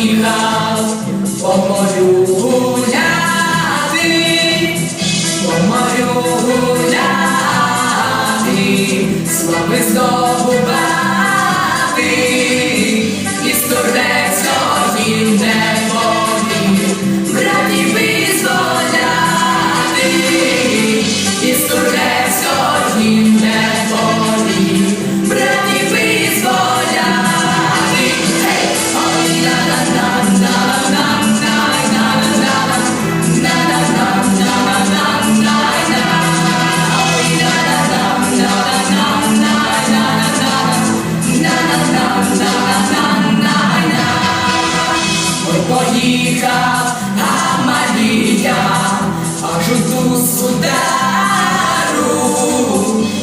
поїхав по гуляти, по гуляти, слави. поїхав, а Марія, аж у судару,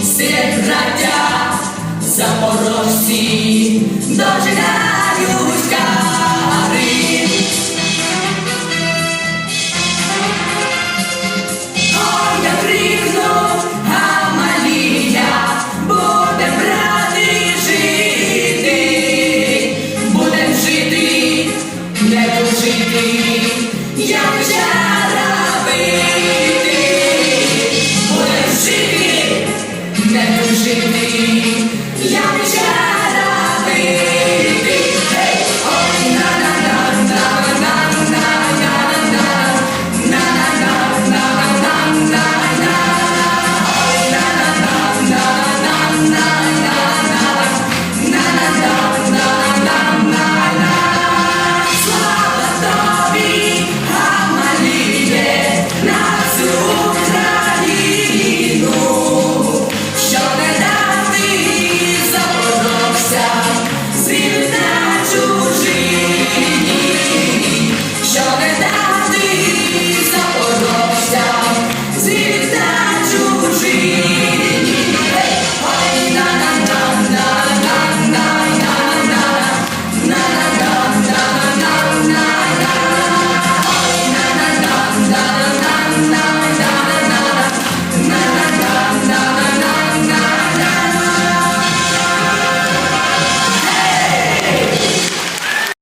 сирать заморожці дожига.